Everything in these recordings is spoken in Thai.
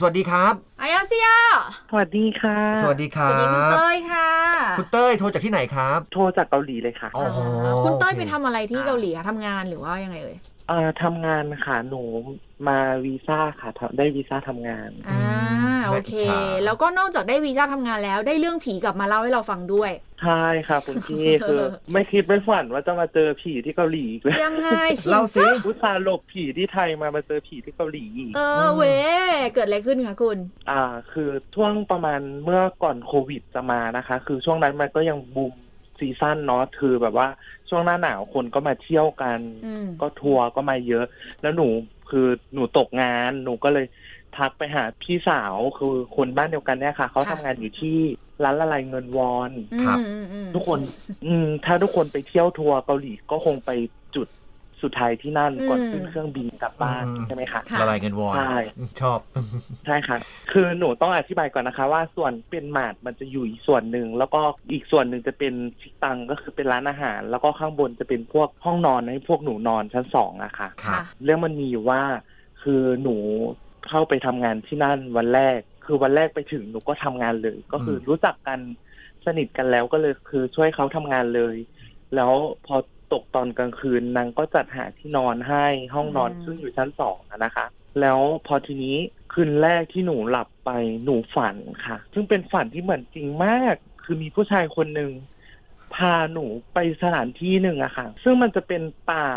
สวัสดีครับ อายาเซียสวัสดีค่ะ สวัสดีคสรัวัสดีคุณบเต้ยค่ะ คุณเต้ยโทรจากที่ไหนครับโทรจากเกาหลีเลยค่ะ อ๋อาคุณเต้ยโอเคไปทำอะไรที่เกาหลีคะทำงานหรือว่ายังไงเอ่ย เอ่อทำงานค่ะ หนู มาวีซ่าค่ะทำได้วีซ่าทำงานอ่าโอเคน่าอิจฉาแล้วก็นอกจากได้วีซ่าทำงานแล้ว ได้เรื่องผีกลับมาเล่าให้เราฟังด้วยใช่ค่ะคุณพี่คือ ไม่คิดไม่ฝันว่าจะมาเจอผีที่เกาหลีอีกเลยยังไงชิเล่าสิอุตส่าห์หลบผีที่ไทยมามาเจอผีที่เกาหลีอีกเออเว้เกิดอะไรขึ้นคะคุณ อ่า คือช่วงประมาณเมื่อก่อนโควิดจะมานะคะ คือช่วงนั้นมันก็ยังบูมซีซั่นเนาะคือแบบว่าช่วงหน้าหนาวคนก็มาเที่ยวกันอืมก็ทัวร์ก็มาเยอะ แล้วหนู คือหนูตกงานหนูก็เลยทักไปหาพี่สาวคือคนบ้านเดียวกันเนี่ยค่ะเขาทำงานอยู่ที่ร้านละลายเงินวอน ครับ อืมอืมทุกคน อืมถ้าทุกคนไปเที่ยวทัวร์เกาหลีก็คงไปจุด สุดท้ายที่นั่นก่อนขึ้นเครื่องบินกลับบ้านอืมใช่ไหมคะค่ะละลายเงินวอนใช่ชอบใช่ค่ะ คือหนูต้องอธิบายก่อนนะคะ ว่าส่วนเป็นหมาดมันจะอยู่อีกส่วนหนึ่งแล้วก็อีกส่วนหนึ่งจะเป็นชิตังก็คือเป็นร้านอาหาร แล้วก็ข้างบนจะเป็นพวกห้องนอนให้พวกหนูนอนชั้นสองอะค่ะครับเรื่องมันมีอยู่ว่าคือหนูเข้าไปทำงานที่นั่นวันแรก คือวันแรกไปถึงหนูก็ทำงานเลย ก็คือรู้จักกันสนิทกันแล้วก็เลยคือช่วยเขาทำงานเลย แล้วพอ ตกตอนกลางคืนนางก็จัดหาที่นอนให้ห้องนอนอืมซึ่งอยู่ชั้นสองอะนะคะ แล้วพอทีนี้คืนแรกที่หนูหลับไปหนูฝันค่ะ ซึ่งเป็นฝันที่เหมือนจริงมาก คือมีผู้ชายคนหนึ่ง พาหนูไปสถานที่หนึ่งอะค่ะ ซึ่งมันจะเป็นป่า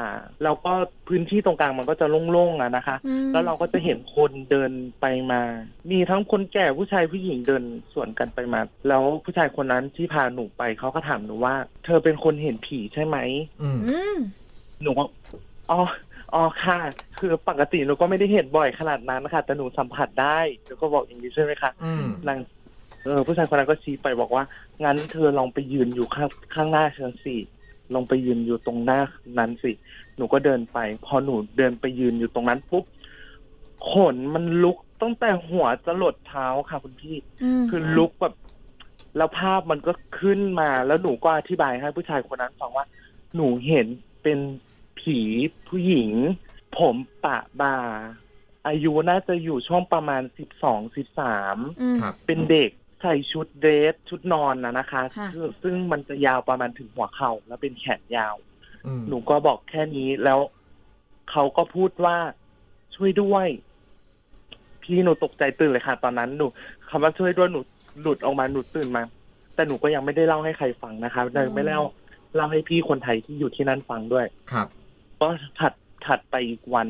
แล้วก็พื้นที่ตรงกลางมันก็จะโล่งๆอะนะคะ อืม แล้วเราก็จะเห็นคนเดินไปมา มีทั้งคนแก่ผู้ชายผู้หญิงเดินสวนกันไปมา แล้วผู้ชายคนนั้นที่พาหนูไปเขาก็ถามหนูว่า เธอเป็นคนเห็นผีใช่ไหม อืม อืม หนูก็อ๋อ อ๋อค่ะ คือปกติหนูก็ไม่ได้เห็นบ่อยขนาดนั้นนะคะแต่หนูสัมผัสได้หนูก็บอกอย่างนี้ใช่ไหมคะ อืม นางเออผู้ชายคนนั้นก็ชี้ไปบอกว่า งั้นเธอลองไปยืนอยู่ข้างข้างหน้าฉันสิลองไปยืนอยู่ตรงหน้านั้นสิ หนูก็เดินไป พอหนูเดินไปยืนอยู่ตรงนั้นปุ๊บขนมันลุกตั้งแต่หัวจะหลดเท้าค่ะคุณพี่อืมคือลุกแบบแล้วภาพมันก็ขึ้นมาแล้วหนูก็อธิบายให้ผู้ชายคนนั้นฟังว่า หนูเห็นเป็นผีผู้หญิง ผมปะบ่าอายุน่าจะอยู่ช่วงประมาณสิบสองสิบสามอืมครับเป็นเด็ก ใส่ชุดเดรสชุดนอนนะนะคะ ค่ะ ซึ่งซึ่งมันจะยาวประมาณถึงหัวเข่าแล้วเป็นแขนยาว อืมหนูก็บอกแค่นี้แล้วเขาก็พูดว่าช่วยด้วย พี่หนูตกใจตื่นเลยค่ะ ตอนนั้นหนูคำว่าช่วยด้วยหนูหลุดออกมาหนูตื่นมา แต่หนูก็ยังไม่ได้เล่าให้ใครฟังนะคะยังไม่เล่าเล่าให้พี่คนไทยที่อยู่ที่นั่นฟังด้วย ครับ ก็ถัดถัดไปอีกวัน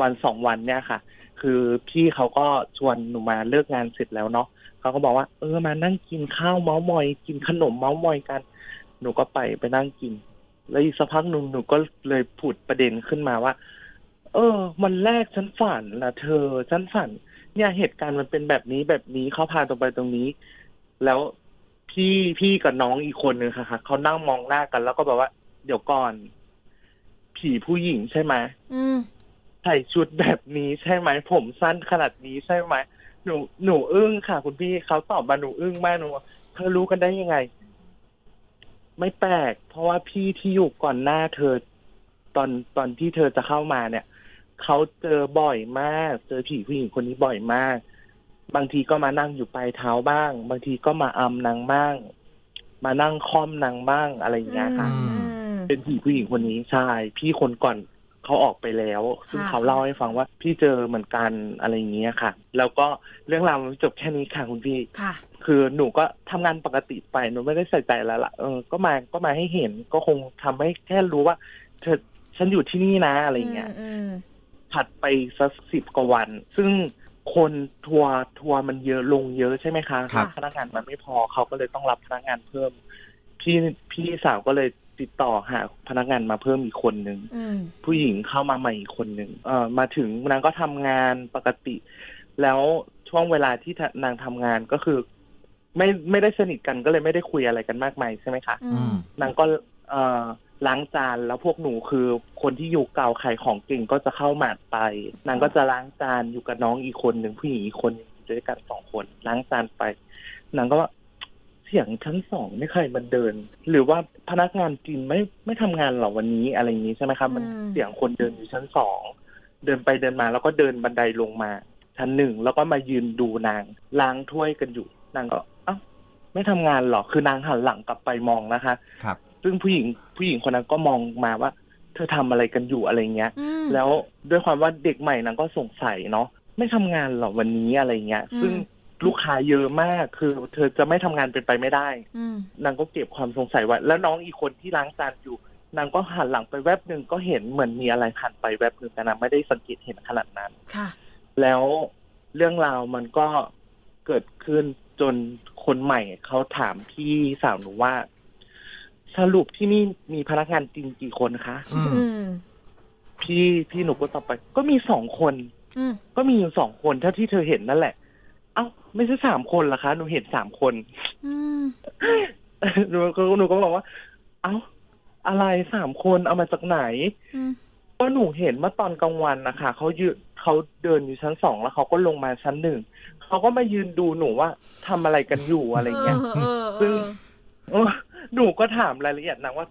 วันสองวันเนี่ยค่ะ คือพี่เขาก็ชวนหนูมาเลิกงานเสร็จแล้วเนาะ เขาก็บอกว่า เออมานั่งกินข้าวเมาส์มอย กินขนมเมาส์มอยกัน หนูก็ไปไปนั่งกิน แล้วอีกสักพักหนึ่งหนูก็เลยผุดประเด็นขึ้นมาว่า เออวันแรกฉันฝันนะเธอฉันฝัน เนี่ยเหตุการณ์มันเป็นแบบนี้แบบนี้เขาพาตรงไปตรงนี้ แล้วพี่พี่กับน้องอีกคนนึงค่ะค่ะเขานั่งมองหน้ากัน แล้วก็บอกว่า เดี๋ยวก่อน ผีผู้หญิงใช่ไหมอืมใส่ชุดแบบนี้ใช่ไหมผมสั้นขนาดนี้ใช่ไหม หนูหนูอึ้งค่ะ คุณพี่เขาตอบมาหนูอึ้งมากหนูว่าเธอรู้กันได้ยังไง ไม่แปลก เพราะว่าพี่ที่อยู่ก่อนหน้าเธอ ตอนตอนที่เธอจะเข้ามาเนี่ยเขาเจอบ่อยมาก เจอผีผู้หญิงคนนี้บ่อยมาก บางทีก็มานั่งอยู่ปลายเท้าบ้าง บางทีก็มาอำนางบ้าง มานั่งค่อมนางบ้างอะไรอย่างเงี้ยค่ะอืมเป็นผีผู้หญิงคนนี้ใช่พี่คนก่อน เขาออกไปแล้ว ซึ่งค่ะเขาเล่าให้ฟังว่าพี่เจอเหมือนกันอะไรอย่างเงี้ยค่ะ แล้วก็เรื่องราวมันจบแค่นี้ค่ะคุณพี่ค่ะ คือหนูก็ทำงานปกติไปหนูไม่ได้ใส่ใจแล้วล่ะเออก็มาก็มาให้เห็นก็คงทำให้แค่รู้ว่า เธอฉันอยู่ที่นี่นะอะไรอย่างเงี้ยอืมถัดไปสักสิบกว่าวัน ซึ่งคนทัวร์ทัวร์มันเยอะลงเยอะใช่ไหมคะครับพนักงานมันไม่พอเขาก็เลยต้องรับพนักงานเพิ่มพี่พี่สาวก็เลย ติดต่อหาพนักงานมาเพิ่มอีกคนหนึ่งอืมผู้หญิงเข้ามาใหม่อีกคนหนึ่งเออมาถึงนางก็ทำงานปกติ แล้วช่วงเวลาที่นางทำงานก็คือ ไม่ไม่ได้สนิทกันก็เลยไม่ได้คุยอะไรกันมากมายใช่ไหมคะ อือืม ม นางก็เอ่อล้างจานแล้วพวกหนูคือคนที่อยู่เก่าขายของเก่งก็จะเข้ามาไป นางก็จะล้างจานอยู่กับน้องอีกคนหนึ่งผู้หญิงอีกคนหนึ่งอยู่ด้วยกันสองคนล้างจานไปนางก็ว่า เสียงชั้นสองไม่ใครมันเดิน หรือว่าพนักงานจีนไม่ไม่ทำงานเหรอวันนี้อะไรอย่างนี้ใช่ไหมคะมันอืมเสียงคนเดินอยู่ชั้นสองเดินไปเดินมาแล้วก็เดินบันไดลงมาใชั้นหนึ่งแล้วก็มายืนดูนางล้างถ้วยกันอยู่นางก็เอ้าไม่ทำงานหรอคือนางหันหลังกลับไปมองนะคะครับ ซึ่งผู้หญิงผู้หญิงคนนั้นก็มองมาว่า เธอทำอะไรกันอยู่อะไรเงี้ยอืมแล้วด้วยความว่าเด็กใหม่นางก็สงสัยเนาะไม่ทำงานหรอวันนี้อะไรเงี้ยอืมซึ่ง ลูกค้าเยอะมาก คือ เธอจะไม่ทำงานเป็นไปไม่ได้ อืมนางก็เก็บความสงสัยไว้ แล้วน้องอีกคนที่ล้างจานอยู่ นางก็หันหลังไปแวบหนึ่งก็เห็นเหมือนมีอะไรผ่านไปแวบหนึ่งแต่นางไม่ได้สังเกตเห็นขนาดนั้น ค่ะ แล้วเรื่องราวมันก็เกิดขึ้นจนคนใหม่เขาถามพี่สาวหนูว่า สรุปที่นี่มีพนักงานจริงกี่คนคะ อืมอืม พี่พี่หนูก็ตอบไป ก็มีสองคน อืมก็มีอยู่สองคนเท่าที่เธอเห็นนั่นแหละ เอ้าไม่ใช่สามคนเหรอคะหนูเห็นสามคนอืมหนูก็หนูก็บอกว่า เอ้าอะไรสามคนเอามาจากไหน อืมก็หนูเห็นเมื่อตอนกลางวันนะคะเขายืนเขาเดินอยู่ชั้นสองแล้วเขาก็ลงมาชั้นหนึ่งเขาก็มายืนดูหนูว่าทำอะไรกันอยู่อะไรเงี้ยเออเอซึ่งอเออหนูก็ถามรายละเอียดนางว่า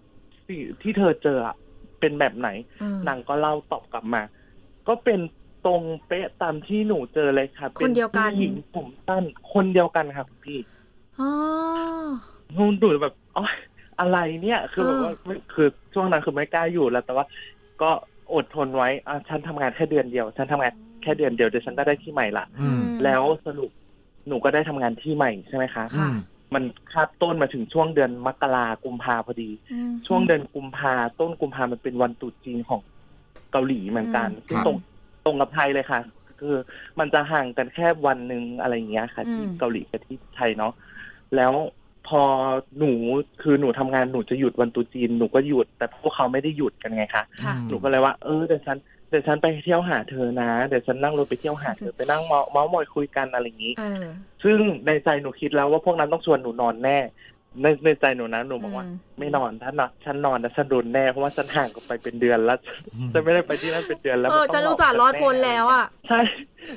สิ่งที่เธอเจออะเป็นแบบไหน เออนางก็เล่าตอบกลับมา ก็เป็น ตรงเป๊ะตามที่หนูเจอเลยค่ะคนเดียวกัน ป็ผู้หญิงผมสั้นคนเดียวกันค่ะคุณพี่อ๋อ หนูดูแบบอ๋ออะไรเนี่ย คือแบบว่าไม่คือช่วงนั้นคือไม่กล้าอยู่แล้ว แต่ว่าก็อดทนไว้อะฉันทำงานแค่เดือนเดียว ฉันทำงานแค่เดือนเดียวเดี๋ยวฉันก็ได้ที่ใหม่ละ อืมแล้วสรุปหนูก็ได้ทำงานที่ใหม่ใช่ไหมคะ ค่ะ มันคาบต้นมาถึงช่วงเดือนมกรากุมภาพอดี อืม ช่วงเดือนกุมภาต้นกุมภามันเป็นวันตรุษจีนของเกาหลีเหมือนกันอืมซึ่งตรงตรง กับไทยเลยค่ะ คือมันจะห่างกันแค่วันหนึ่งอะไรอย่างเงี้ยค่ะ ที่เกาหลีกับที่ไทยเนาะแล้วพอหนูคือหนูทำงานหนูจะหยุดวันตรุษจีนหนูก็หยุด แต่พวกเขาไม่ได้หยุดกันไงคะค่ะหนูก็เลยว่าเออเดี๋ยวฉันเดี๋ยวฉันไปเที่ยวหาเธอนะเดี๋ยวฉันนั่งรถไปเที่ยวหาเธอไปนั่งเมาเมาส์มอยคุยกันอะไรอย่างนี้เออซึ่งในใจหนูคิดแล้วว่าพวกนั้นต้องชวนหนูนอนแน่ ในในใจหนูนะหนูบอกว่าอืมไม่นอนถ้านอนฉันนอนนะฉันโดนแน่เพราะว่าฉันห่างกันไปเป็นเดือนแล้วฉันไม่ได้ไปที่นั่นเป็นเดือนแล้วเออมัฉันต้งอุตส่าห์รอดพ้นแล้วอะใช่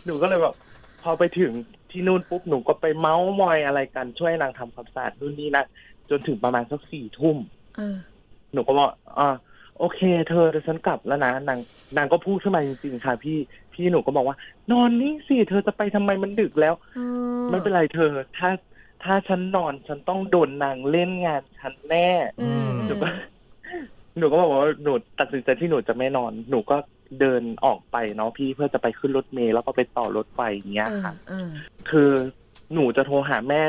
หนูก็เลยแบบพอไปถึงที่นู่นปุ๊บหนูก็ไปเมาส์มอยอะไรกันช่วยนางทำความสะอาดนู่นนี่นั่นจนถึงประมาณสักสี่ทุ่มเออหนูก็บอกอ่าโอเค เธอเดี๋ยวฉันกลับแล้วนะนางนางก็พูดขึ้นมาจริงๆค่ะ พี่พี่หนูก็บอกว่า นอนนี่สิเธอจะไปทำไมมันดึกแล้วเออไม่เป็นไรเธอ ถ้า ถ้าฉันนอนฉันต้องโดนนางเล่นงานฉันแน่อืม หนูก็หนูก็บอกว่าหนูตัดสินใจที่หนูจะไม่นอน หนูก็เดินออกไปเนาะพี่เพื่อจะไปขึ้นรถเมล์แล้วก็ไปต่อรถไฟอย่างเงี้ยเออค่ะ เออ คือหนูจะโทรหาแม่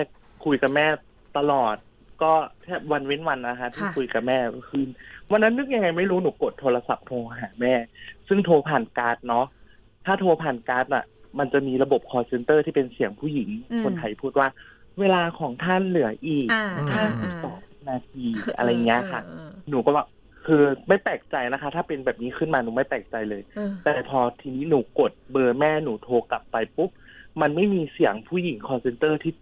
คุยกับแม่ตลอด ก็แทบวันเว้นวันนะคะที่ค่ะ คุยกับแม่คือวันนั้นนึกยังไงไม่รู้หนูกดโทรศัพท์โทรหาแม่ ซึ่งโทรผ่านการ์ดเนาะถ้าโทรผ่านการ์ดอะ มันจะมีระบบ call center ที่เป็นเสียงผู้หญิงคนไทยพูดว่า เวลาของท่านเหลืออีกอ่าห้าอ่าสิบอ่าสองนาทีอะไรเงี้ยค่ะเออหนูก็ว่าคือไม่แปลกใจนะคะ ถ้าเป็นแบบนี้ขึ้นมาหนูไม่แปลกใจเลยเออแต่พอทีนี้หนูกดเบอร์แม่หนูโทรกลับไปปุ๊บมันไม่มีเสียงผู้หญิงคอเซนเตอร์ที่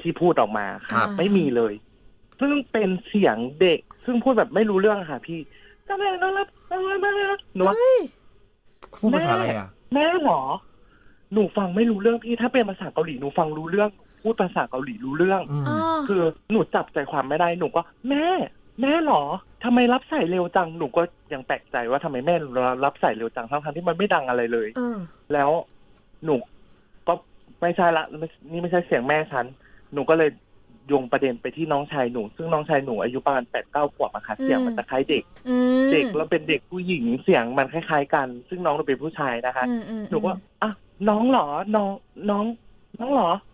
ที่พูดออกมาครัค่ะบไม่มีเลย ซึ่งเป็นเสียงเด็ก ซึ่งพูดแบบไม่รู้เรื่องอะค่ะ พี่จำเลยน้องรับแม่หนูว่าพูดภาษาอะไรอะ แม่เหรอหนูฟังไม่รู้เรื่องพี่ถ้าเป็นภาษาเกาหลีหนูฟังรู้เรื่อง พูดภาษาเกาหลีรู้เรื่อง อืมเออคือหนูจับใจความไม่ได้หนูก็ แม่ แม่เหรอทำไมรับสายเร็วจังหนูก็ยังแปลกใจว่าทำไมแม่รับสายเร็วจังทั้งๆที่มันไม่ดังอะไรเลย เออ แล้วหนูก็ไม่ใช่ละไม่นี่ไม่ใช่เสียงแม่ฉัน หนูก็เลยโยงประเด็นไปที่น้องชายหนู ซึ่งน้องชายหนูอายุประมาณแปดเก้าขวบอะค่ะอืม เสียงมันจะคล้ายเด็ก อืมเด็กแล้วเป็นเด็กผู้หญิงเสียงมันคล้าย ๆ กัน ซึ่งน้องเราเป็นผู้ชายนะคะ อืมอืมหนูก็อะน้องเหรอน้องน้อง น้องเหรออืม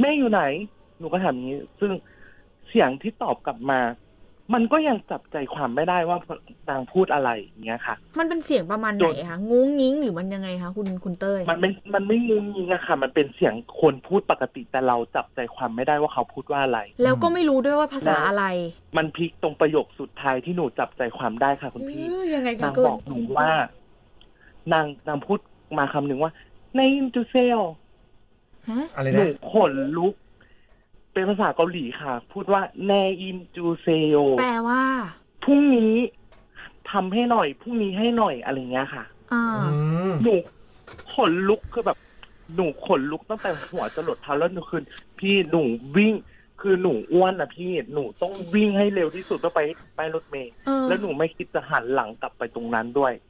แม่อยู่ไหน หนูก็ถามอย่างนี้ ซึ่งเสียงที่ตอบกลับมา มันก็ยังจับใจความไม่ได้ว่านางพูดอะไรอย่างเงี้ยค่ะ มันเป็นเสียงประมาณไหนคะงุ้งงิ้งหรือมันยังไงคะคุณคุณเต้ยมันไม่มันไม่งุ้งยิงอะค่ะ มันเป็นเสียงคนพูดปกติแต่เราจับใจความไม่ได้ว่าเขาพูดว่าอะไร แล้วก็ไม่รู้ด้วยว่าภาษาอะไร มันพลิกตรงประโยคสุดท้ายที่หนูจับใจความได้ค่ะ คุณพี่เออยังไงคะนางคุณบอกหนูว่านางนางพูดมาคำหนึ่งว่าในอินจูเซล ฮะอะไรหนูนะขนลุก เป็นภาษาเกาหลีค่ะ พูดว่าในอินจูเซลแปลว่าพรุ่งนี้ทำให้หน่อยพรุ่งนี้ให้หน่อยอะไรเงี้ยค่ะ อ่าอืมหนูขนลุกคือแบบ หนูขนลุกตั้งแต่หัวจรดเท้าแล้วหนูคือพี่หนูวิ่ง คือหนูอ้วนอะพี่หนูต้องวิ่งให้เร็วที่สุดเพื่อไปไปรถเมล์เออแล้วหนูไม่คิดจะหันหลังกลับไปตรงนั้นด้วยท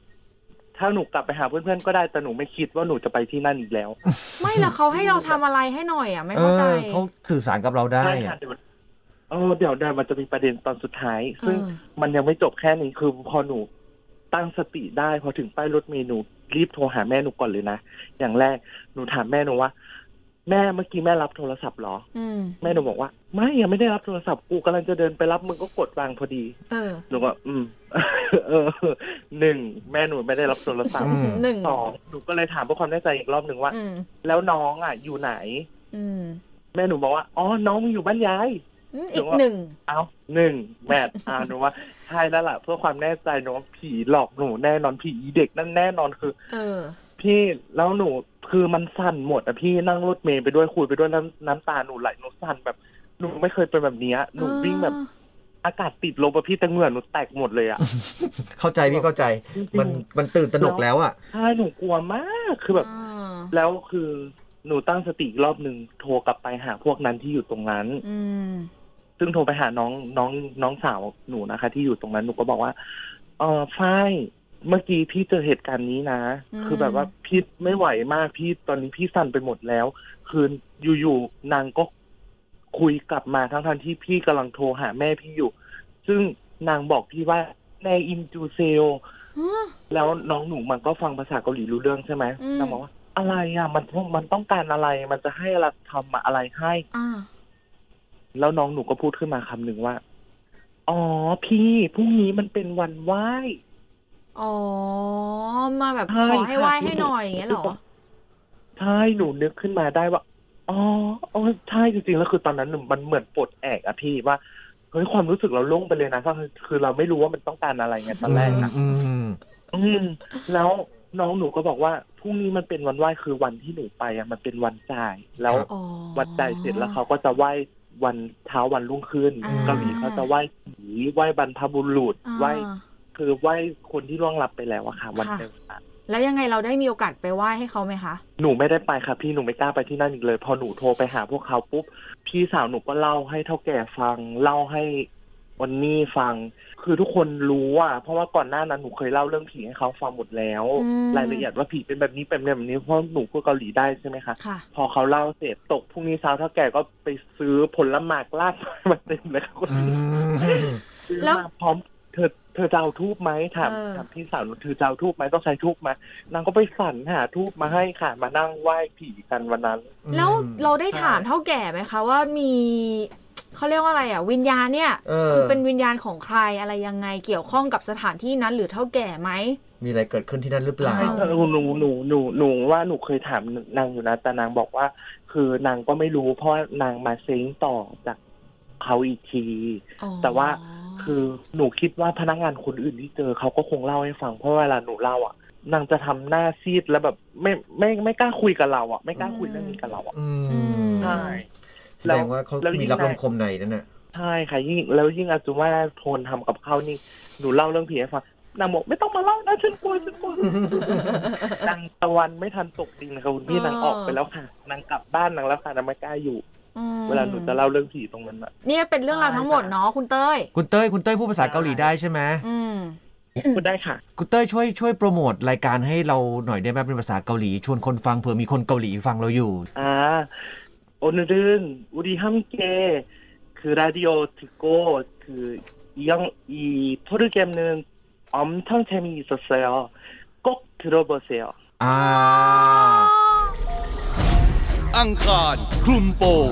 ถ้าหนูกลับไปหาเพื่อนๆก็ได้แต่หนูไม่คิดว่าหนูจะไปที่นั่นอีกแล้วไม่ละเขาให้เราทำอะไรให้หน่อยอะไม่เอเข้าใจ อเขาสื่อสารกับเราได้ใช่ค่ะอะเดี๋ยวเออเดี๋ยวเดี๋ยวมันจะมีประเด็นตอนสุดท้าย ซึ่งเออมันยังไม่จบแค่นี้คือพอหนูตั้งสติได้พอถึงป้ายรถเมล์หนูรีบโทรหาแม่หนูก่อนเลยนะอย่างแรกหนูถามแม่หนูว่า แม่เมื่อกี้แม่รับโทรศัพท์เหรอ อืม แม่หนูบอกว่า ไม่ยังไม่ได้รับโทรศัพท์กูกำลังจะเดินไปรับมึงก็กดวางพอดีเออหนูก็อืม เออหนึ่งแม่หนูไม่ได้รับโทรศัพท์อืม หนึ่งสองหนูก็เลยถามเพื่อความแน่ใจอีกรอบหนึ่งว่า อืม แล้วน้องอะ อยู่ไหน อืมแม่หนูบอกว่าอ๋อน้องอยู่บ้านยาย อืมอีกหนึ่ง เอาหนึ่งแมทอ่าหนูว่าใช่แล้วล่ะเพื่อความแน่ใจหนูว่าผีหลอกหนูแน่นอนผีเด็กนั่นแน่นอนคือ เออ พี่แล้วหนูคือมันสั่นหมดอะพี่นั่งรถเมล์ไปด้วยคุยไปด้วยน้ำน้ำตาหนูไหลหนูสั่นแบบหนูไม่เคยเป็นแบบเนี้ยหนูวิ่งแบบอากาศติดลบอะพี่แต่เหงื่อหนูแตกหมดเลยอะ เข้าใจพี่เข้าใจจริงๆมันมันตื่นตระหนกแล้วอะใช่หนูกลัวมากคือแบบอ่าแล้วคือหนูตั้งสติอีกรอบหนึ่งโทรกลับไปหาพวกนั้นที่อยู่ตรงนั้น อืมซึ่งโทรไปหาน้องน้องน้องสาวหนูนะคะ ที่อยู่ตรงนั้นหนูก็บอกว่าเออฝ้าย เมื่อกี้พี่เจอเหตุการณ์นี้นะอืมคือแบบว่าพี่ไม่ไหวมากพี่ตอนนี้พี่สั่นไปหมดแล้ว คืออยู่ๆนางก็คุยกลับมาทั้งทันๆที่พี่กำลังโทรหาแม่พี่อยู่ ซึ่งนางบอกพี่ว่าในอินจูเซลฮะแล้วน้องหนูมันก็ฟังภาษาเกาหลีรู้เรื่องใช่ไหมอืมนางบอกว่าอะไรอะ มันมันต้องการอะไร มันจะให้เราทำอะอะไรให้อ่าแล้วน้องหนูก็พูดขึ้นมาคำหนึ่งว่า อ๋อพี่พรุ่งนี้มันเป็นวันไหว้ อ๋อ มาแบบใช่ขอให้ไหว้ค่ะให้หน่อยอย่างเงี้ยเหรอ ใช่หนูนึกขึ้นมาได้ว่าอ๋ออ๋อใช่จริงๆแล้วคือตอนนั้นหนูมันเหมือนปลดแอกอะพี่ว่าเฮ้ยความรู้สึกเราโล่งไปเลยนะก็คือคือเราไม่รู้ว่ามันต้องการอะไรไงตอนแรกนะ อืมอืมแล้วน้องหนูก็บอกว่าพรุ่งนี้มันเป็นวันไหว้คือวันที่หนูไปอะมันเป็นวันจ่าย แล้วอ๋อ วันจ่ายเสร็จแล้วเขาก็จะไหว้วันเช้าวันรุ่งขึ้นอ่า เกาหลีเขาจะไหว้ผีไหว้บรรพบุรุษอ่าไหว้ คือไหว้คนที่ล่วงลับไปแล้วอะค่ะ วันค่ะ เดียวกันแล้วยังไงเราได้มีโอกาสไปไหว้ให้เขาไหมคะ หนูไม่ได้ไปค่ะ พี่หนูไม่กล้าไปที่นั่นอีกเลย พอหนูโทรไปหาพวกเขาปุ๊บพี่สาวหนูก็เล่าให้เท่าแก่ฟัง เล่าให้วันนี้ฟัง คือทุกคนรู้อะเพราะว่าก่อนหน้านั้นหนูเคยเล่าเรื่องผีให้เขาฟังหมดแล้ว อืม รายละเอียดว่าผีเป็นแบบนี้เป็นแบบนี้เพราะหนูพูดเกาหลีได้ใช่ไหมคะ ค่ะ พอเขาเล่าเสร็จตกพรุ่งนี้เช้าเท่าแก่ก็ไปซื้อผลหมากลากไม้มาเต็มเลยค่ะคุณอืม ซื้อแล้ว มาพร้อม เธอเธอจะเอาทูบไหมถามเออ ถามพี่สาวหนูเธอจะเอาทูบไหมต้องใช้ทูบไหมนางก็ไปสั่นหาทูบมาให้ค่ะ มานั่งไหว้ผีกันวันนั้น แล้วเราได้ใช่ถามเท่าแก่ไหมคะว่ามีเขาเรียกว่าอะไรอะ วิญญาณเนี่ยเออ คือเป็นวิญญาณของใครอะไรยังไงเกี่ยวข้องกับสถานที่นั้นหรือเท่าแก่ไหม มีอะไรเกิดขึ้นที่นั่นหรือเปล่า ใช่เออหนูหนูหนูหนูว่าหนูเคยถามนางอยู่นะแต่นางบอกว่า คือนางก็ไม่รู้เพราะว่านางมาเซ้งต่อจากเขาอีกที อ๋อแต่ว่า คือหนูคิดว่าพนักงานคนอื่นที่เจอเขาก็คงเล่าให้ฟังเพราะเวลาหนูเล่าอะนางจะทำหน้าซีดแล้วแบบไม่ไม่ไม่กล้าคุยกับเราอะ ไม่กล้าคุยเรื่องนี้กับเราอะอือืมมใช่แสดงว่าเขาแล้วยิ่มีงรับนายลมคมในนั่นน่ะใช่ค่ะยิ่งแล้วยิ่งอาจุว่าโทนทำกับข้าวนี่หนูเล่าเรื่องผีให้ฟังนางบอกไม่ต้องมาเล่านะฉันกลัวฉันกลัวนางตะวันไม่ทันตกดินค่ะคุณพี่อ่านนางออกไปแล้วค่ะนางกลับบ้านนางแล้วค่ะนางไม่กล้าอยู่อืม เวลาหนูจะเล่าเรื่องผีตรงนั้นอะ เนี่ยเป็นเรื่องราวทั้งหมดเนาะคุณเต้ย คุณเต้ยคุณเต้ยพูดภาษาเกาหลีได้ใช่ไหม อืม พูดได้ค่ะ คุณเต้ยช่วยช่วยโปรโมทรายการให้เราหน่อยได้ไหมเป็นภาษาเกาหลี ชวนคนฟังเผื่อมีคนเกาหลีฟังเราอยู่ 아, 오늘은 우리 함께 그 라디오 듣고 그 이, 영, 이 프로그램은 엄청 재미있었어요. 꼭 들어보세요. อ่า อังคาร คลุมโปง